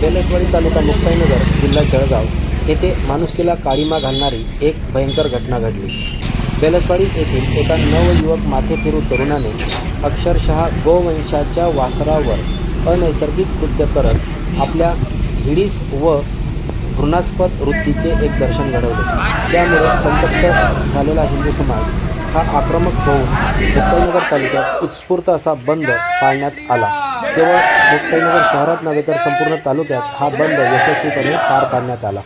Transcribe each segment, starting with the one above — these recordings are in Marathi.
बेलसवाडी तालुका मुक्ताईनगर जिल्हा जळगाव येथे माणुसकीला काळीमा घालणारी एक भयंकर घटना घडली. बेलसवाडी येथील एका नवयुवक माथेफिरू तरुणाने अक्षरशः गोवंशाच्या वासरावर अनैसर्गिक कृत्य करत आपल्या हिडीस व घृणास्पद वृत्तीचे एक दर्शन घडवले. त्यामुळे संतप्त झालेला हिंदू समाज हा आक्रमक होऊन मुक्ताईनगर तालुक्यात उत्स्फूर्त असा बंद पाळण्यात आला. केवळ मुक्ताईनगर शहरात नव्हे तर संपूर्ण तालुक्यात हा बंद यशस्वीपणे पार पाडण्यात आला.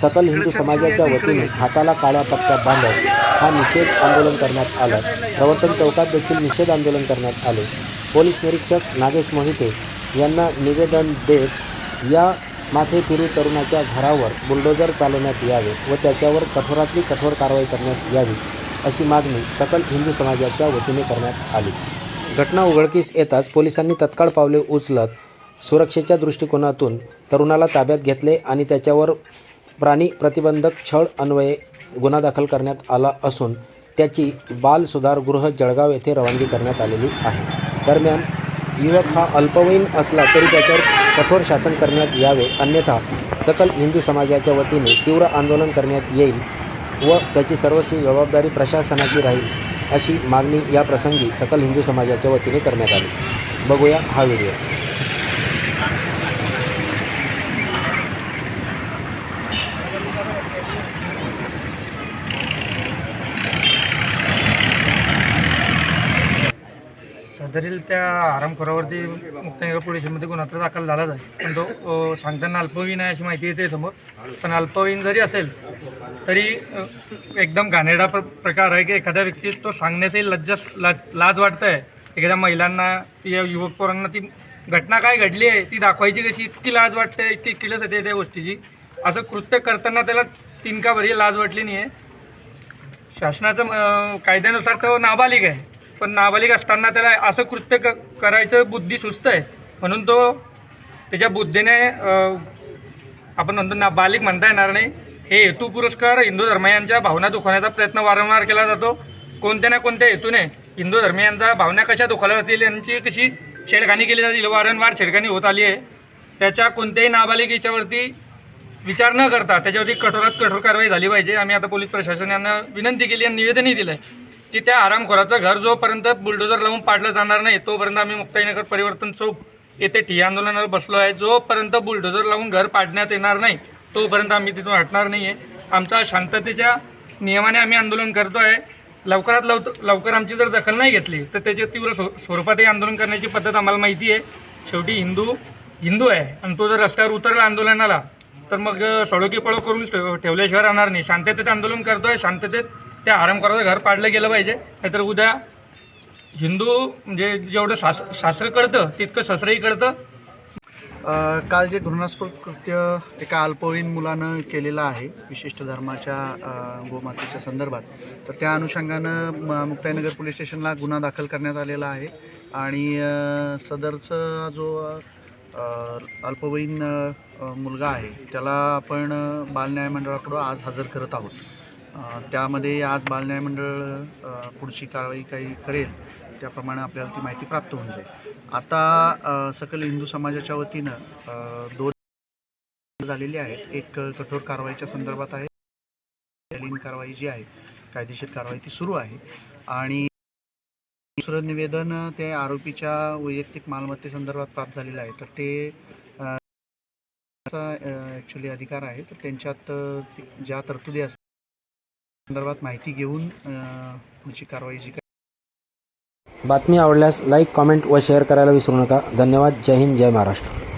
सकल हिंदू समाजाच्या वतीने हाताला काळ्या पट्ट्या बांधत हा निषेध आंदोलन करण्यात आलं. प्रवर्तन चौकात देखील निषेध आंदोलन करण्यात आले. पोलीस निरीक्षक नागेश मोहिते यांना निवेदन देत या माथे फिरू तरुणाच्या घरावर बुलडोजर चालवण्यात यावे व त्याच्यावर कठोरातली कठोर कारवाई करण्यात यावी अशी मागणी सकल हिंदू समाजाच्या वतीने करण्यात आली. घटना उघडकीस येताच पोलिसांनी तत्काळ पावले उचलत सुरक्षेच्या दृष्टिकोनातून तरुणाला ताब्यात घेतले आणि त्याच्यावर प्राणी प्रतिबंधक छळ अन्वये गुन्हा दाखल करण्यात आला असून त्याची बाल सुधारगृह जळगाव येथे रवानगी करण्यात आलेली आहे. दरम्यान युवक हा अल्पवयीन असला तरी त्याच्यावर कठोर शासन करण्यात यावे अन्यथा सकल हिंदू समाजाच्या वतीने तीव्र आंदोलन करण्यात येईल व त्याची सर्वस्वी जबाबदारी प्रशासनाची राहील. अशी मागणी या प्रसंगी सकल हिंदू समाजाच्या वतीने करण्यात आली. बघूया हा व्हिडिओ. धरील त्या आरामखोरावरती मुक्तनगर पोलिसमध्ये गुन्हा तर दाखल झालाच आहे. पण तो सांगताना अल्पवयीन आहे अशी माहिती येते समोर. पण अल्पवयीन जरी असेल तरी एकदम घाणेरडा प्र प्रकार आहे की एखाद्या व्यक्तीस तो सांगण्याचाही लज्जा लाज लाज वाटतं आहे एखाद्या महिलांना या युवक पोरांना ती घटना काय घडली आहे ती दाखवायची कशी? इतकी लाज वाटते इतकी किलस येते त्या गोष्टीची. असं कृत्य करताना त्याला तिनकाभरी लाज वाटली नाही आहे शासनाचं कायद्यानुसार तो नाबालिक आहे. पण नाबालिक असताना त्याला असं कृत्य क करायचं बुद्धी सुस्त आहे. म्हणून तो त्याच्या बुद्धीने आपण म्हणतो नाबालिक म्हणता येणार नाही. हे हेतू पुरस्कार हिंदू धर्मियांच्या भावना दुखवण्याचा प्रयत्न वारंवार केला जातो. कोणत्या ना कोणत्या हेतूने हिंदू धर्मियांच्या भावना कशा दुखावल्या जातील यांची कशी छेडखानी केली जातील वारंवार छेडखानी होत आली आहे. त्याच्या कोणत्याही नाबालिक याच्यावरती विचार न करता त्याच्यावरती कठोरात कठोर कारवाई झाली पाहिजे. आम्ही आता पोलीस प्रशासन यांना विनंती केली आणि निवेदनही दिलं आहे की त्या आरामखोराचं घर जोपर्यंत बुलडोजर लावून पाडलं जाणार नाही तोपर्यंत आम्ही मुक्ताईनगर परिवर्तन चौक येथे ठिय्या आंदोलनाला बसलो आहे. जोपर्यंत बुलडोजर लावून घर पाडण्यात येणार नाही तोपर्यंत आम्ही तिथून हटणार नाही आहे आमचा शांततेच्या नियमाने आम्ही आंदोलन करतो आहे लवकरात लव लवकर आमची जर दखल नाही घेतली तर त्याच्या तीव्र स्व स्वरूपातही आंदोलन करण्याची पद्धत आम्हाला माहिती आहे. शेवटी हिंदू हिंदू आहे आणि तो जर रस्त्यावर उतरला आंदोलनाला तर मग सडोकी पळो करून ठेव ठेवल्याशिवाय राहणार नाही. शांततेत आंदोलन करतो आहे शांततेत त्या करायचं घर पाडलं गेलं पाहिजे. नाहीतर उद्या हिंदू म्हणजे जेवढं शास शास्त्र कळतं तितकं शस्त्रही कळतं. काल जे घृणास्पद कृत्य एका अल्पवयीन मुलानं केलेलं आहे विशिष्ट धर्माच्या गोमातेच्या संदर्भात तर त्या अनुषंगानं म मुक्ताईनगर पोलीस स्टेशनला गुन्हा दाखल करण्यात आलेला आहे. आणि सदरचा जो अल्पवयीन मुलगा आहे त्याला आपण बालन्याय मंडळाकडं आज हजर करत आहोत. त्यामध्ये आज बालन्याय मंडळ पुढची कारवाई काही करेल त्याप्रमाणे आपल्याला ती माहिती प्राप्त होऊन जाईल. आता सकल हिंदू समाजाच्या वतीनं दोन झालेली आहेत. एक कठोर कारवाईच्या संदर्भात आहे. कारवाई जी आहे कायदेशीर कारवाई ती सुरू आहे. आणि दुसरं निवेदन ते आरोपीच्या वैयक्तिक मालमत्तेसंदर्भात प्राप्त झालेलं आहे. तर ते ॲक्च्युली अधिकार आहे. तर त्यांच्यात ज्या तरतुदी असतात संदर्भात माहिती घेऊन पुढची कारवाई जी बातमी आवडल्यास लाईक कॉमेंट व शेअर करायला विसरू नका. धन्यवाद. जय हिंद. जय महाराष्ट्र.